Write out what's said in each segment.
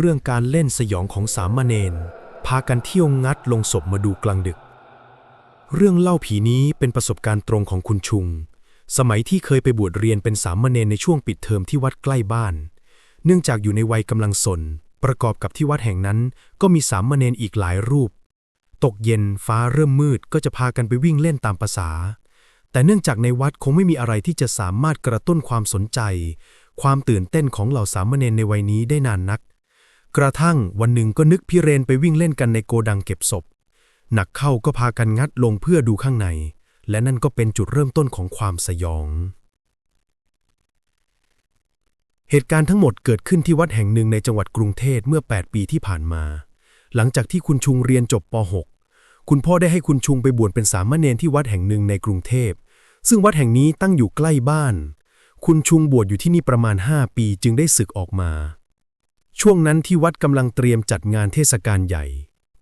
เรื่องการเล่นสยองของสามเณรพากันเที่ยวงัดลงศพมาดูกลางดึก เรื่องเล่าผีนี้เป็นประสบการณ์ตรงของคุณชุง สมัยที่เคยไปบวชเรียนเป็นสามเณรในช่วงปิดเทอมที่วัดใกล้บ้าน เนื่องจากอยู่ในวัยกำลังสน ประกอบกับที่วัดแห่งนั้น ก็มีสามเณรอีกหลายรูป ตกเย็นฟ้าเริ่มมืดก็จะพากันไปวิ่งเล่นตามประษาแต่เนื่องจากในวัดคงไม่มีอะไรที่จะสามารถกระตุ้นความสนใจ ความตื่นเต้นของเหล่าสามเณรในวัยนี้ได้นานนัก กระทั่งวันหนึ่งก็นึกพิเรนไปวิ่งเล่นกันในโกดังเก็บศพ หนักเข้าก็พากันงัดลงเพื่อดูข้างใน และนั่นก็เป็นจุดเริ่มต้นของความสยอง เหตุการณ์ทั้งหมดเกิดขึ้นที่วัดแห่งหนึ่งในจังหวัดกรุงเทพเมื่อ 8 ปีที่ผ่านมา หลังจากที่คุณชุงเรียนจบป .6 คุณพ่อได้ให้คุณชุงไปบวชเป็นสามเณรที่วัดแห่งหนึ่งในกรุงเทพ ซึ่งวัดแห่งนี้ตั้งอยู่ใกล้บ้าน คุณชุงบวชอยู่ที่นี่ประมาณ 5 ปีจึงได้ศึกออกมา ช่วงนั้นที่วัดกำลังเตรียมจัดงานเทศกาลใหญ่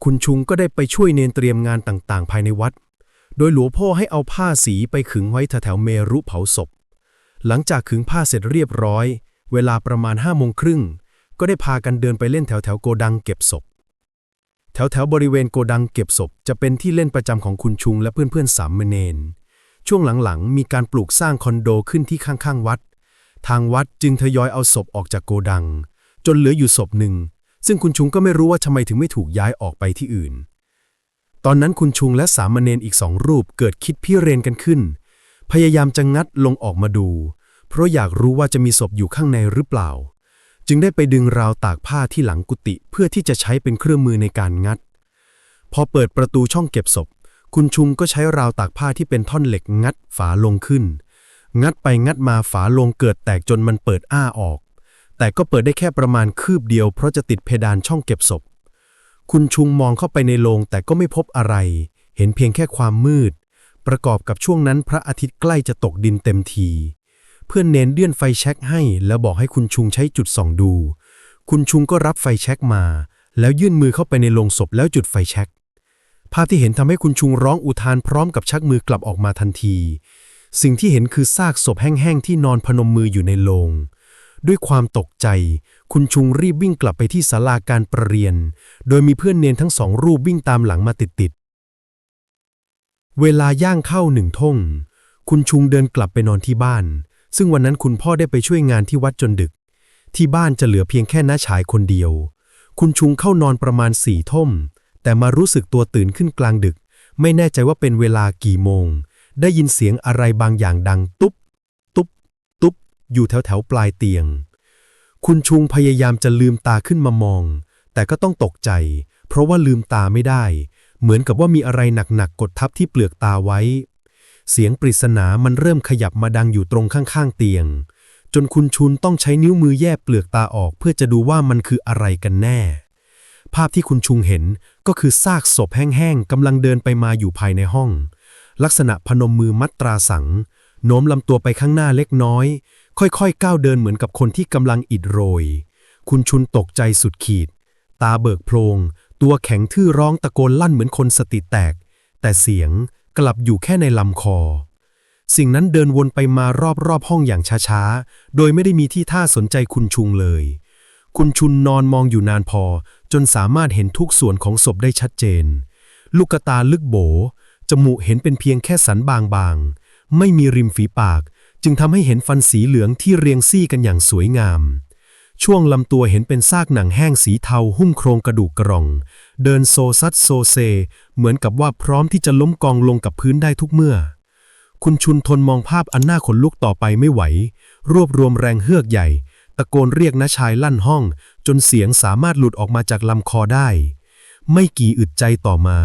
คุณชุงก็ได้ไปช่วยเนนเตรียมงานต่างๆ ภายในวัด โดยหลวงพ่อให้เอาผ้าสีไปขึงไว้แถวเมรุเผาศพ หลังจากขึงผ้าเสร็จเรียบร้อย เวลาประมาณห้าโมงครึ่ง ก็ได้พากันเดินไปเล่นแถวแถวโกดังเก็บศพ แถวแถวบริเวณโกดังเก็บศพ จะเป็นที่เล่นประจำของคุณชุงและเพื่อนๆสามเณร ช่วงหลังๆ มีการปลูกสร้างคอนโดขึ้นที่ข้างๆวัด ทางวัดจึงทยอยเอาศพออกจากโกดัง จนเหลืออยู่ศพหนึ่ง ซึ่งคุณชุงก็ไม่รู้ว่าทำไมถึงไม่ถูกย้ายออกไปที่อื่น ตอนนั้นคุณชุงและสามเณรอีกสองรูปเกิดคิดพิเรนกันขึ้น พยายามจะงัดลงออกมาดู เพราะอยากรู้ว่าจะมีศพอยู่ข้างในหรือเปล่า จึงได้ไปดึงราวตากผ้าที่หลังกุฏิเพื่อที่จะใช้เป็นเครื่องมือในการงัด พอเปิดประตูช่องเก็บศพ คุณชุงก็ใช้ราวตากผ้าที่เป็นท่อนเหล็กงัดฝาลงขึ้น งัดไปงัดมาฝาลงเกิดแตกจนมันเปิดอ้าออก แต่ก็เปิดได้แค่ประมาณคืบเดียวเพราะจะติดเพดานช่องเก็บศพ คุณชุงมองเข้าไปในโลงแต่ก็ไม่พบอะไร เห็นเพียงแค่ความมืด ประกอบกับช่วงนั้นพระอาทิตย์ใกล้จะตกดินเต็มที เพื่อนเน้นเลื่อนไฟแช็กให้ แล้วบอกให้คุณชุงใช้จุดส่องดู คุณชุงก็รับไฟแช็กมา แล้วยื่นมือเข้าไปในโลงศพแล้วจุดไฟแช็กภาพที่เห็นทำให้คุณชุงร้องอุทานพร้อมกับชักมือกลับออกมาทันที สิ่งที่เห็นคือซากศพแห้งๆที่นอนพนมมืออยู่ในโลง ด้วยความตกใจ คุณชุงรีบวิ่งกลับไปที่ศาลาการประเรียน โดยมีเพื่อนเนนทั้งสองรูปวิ่งตามหลังมาติดๆ เวลาย่างเข้าหนึ่งท่ง คุณชุงเดินกลับไปนอนที่บ้าน ซึ่งวันนั้นคุณพ่อได้ไปช่วยงานที่วัดจนดึก ที่บ้านจะเหลือเพียงแค่น้าชายคนเดียว คุณชุงเข้านอนประมาณสี่ทุ่ม แต่มารู้สึกตัวตื่นขึ้นกลางดึก ไม่แน่ใจว่าเป็นเวลากี่โมง ได้ยินเสียงอะไรบางอย่างดังตุ๊บ อยู่แถวแถวปลายเตียง คุณชุงพยายามจะลืมตาขึ้นมามอง แต่ก็ต้องตกใจ เพราะว่าลืมตาไม่ได้ เหมือนกับว่ามีอะไรหนักๆกดทับที่เปลือกตาไว้ เสียงปริศนามันเริ่มขยับมาดังอยู่ตรงข้างๆเตียง จนคุณชุนต้องใช้นิ้วมือแยบเปลือกตาออก เพื่อจะดูว่ามันคืออะไรกันแน่ ภาพที่คุณชุงเห็นก็คือซากศพแห้งๆกำลังเดินไปมาอยู่ภายในห้องลักษณะพนมมือมัดตราสัง โน้มลำตัวไปข้างหน้าเล็กน้อย ค่อยๆก้าวเดินเหมือนกับคนที่กำลังอิดโรย คุณชุนตกใจสุดขีด ตาเบิกโพลงตัวแข็งทื่อร้องตะโกนลั่นเหมือนคนสติแตก แต่เสียงกลับอยู่แค่ในลำคอ สิ่งนั้นเดินวนไปมารอบๆห้องอย่างช้าๆ โดยไม่ได้มีที่ท่าสนใจคุณชุงเลย คุณชุนนอนมองอยู่นานพอ จนสามารถเห็นทุกส่วนของศพได้ชัดเจน ลูกตาลึกโบ จมูกเห็นเป็นเพียงแค่สันบางๆ ไม่มีริมฝีปาก จึงทำให้เห็นฟันสีเหลืองที่เรียงซี่กันอย่างสวยงาม ช่วงลำตัวเห็นเป็นซากหนังแห้งสีเทาหุ้มโครงกระดูกกร่อง เดินโซซัดโซเซ เหมือนกับว่าพร้อมที่จะล้มกองลงกับพื้นได้ทุกเมื่อ คุณชุนทนมองภาพอันน่าขนลุกต่อไปไม่ไหว รวบรวมแรงเฮือกใหญ่ ตะโกนเรียกน้าชายลั่นห้อง จนเสียงสามารถหลุดออกมาจากลำคอได้ ไม่กี่อึดใจต่อมา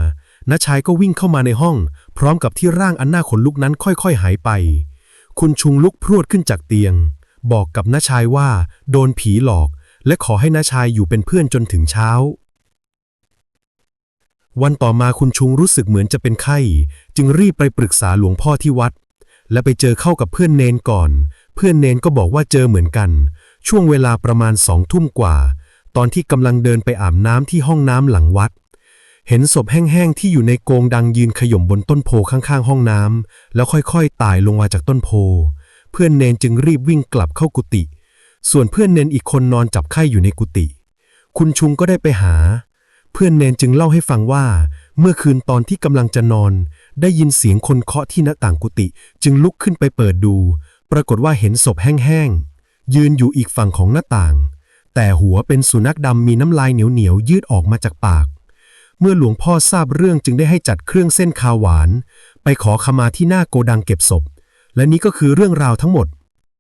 น้าชายก็วิ่งเข้ามาในห้อง พร้อมกับที่ร่างอันน่าขนลุกนั้นค่อยๆ หายไป คุณชุงลุกพรวดขึ้นจากเตียง บอกกับน้าชายว่าโดนผีหลอก และขอให้น้าชายอยู่เป็นเพื่อนจนถึงเช้า วันต่อมาคุณชุงรู้สึกเหมือนจะเป็นไข้ จึงรีบไปปรึกษาหลวงพ่อที่วัด และไปเจอเข้ากับเพื่อนเนนก่อน เพื่อนเนนก็บอกว่าเจอเหมือนกัน ช่วงเวลาประมาณสองทุ่มกว่า ตอนที่กำลังเดินไปอาบน้ำที่ห้องน้ำหลังวัด เห็นศพแห้งๆที่อยู่ในโกงดังยืนขย่มบนต้นโพข้างๆ ห้องน้ำแล้วค่อยๆตายลงมาจากต้นโพ เพื่อนเนนจึงรีบวิ่งกลับเข้ากุฏิส่วนเพื่อนเนนอีกคนนอนจับไข้อยู่ในกุฏิคุณชุงก็ได้ไปหา เพื่อนเนนจึงเล่าให้ฟังว่า เมื่อคืนตอนที่กำลังจะนอน ได้ยินเสียงคนเคาะที่หน้าต่างกุฏิจึงลุกขึ้นไปเปิดดู ปรากฏว่าเห็นศพแห้งๆยืนอยู่อีกฝั่งของหน้าต่าง แต่หัวเป็นสุนัขดำมีน้ำลายเหนียวๆยืดออกมาจากปาก เมื่อหลวงพ่อทราบเรื่องจึงได้ให้จัดเครื่องเส้นคาวหวาน ไปขอขมาที่หน้าโกดังเก็บศพ และนี้ก็คือเรื่องราวทั้งหมด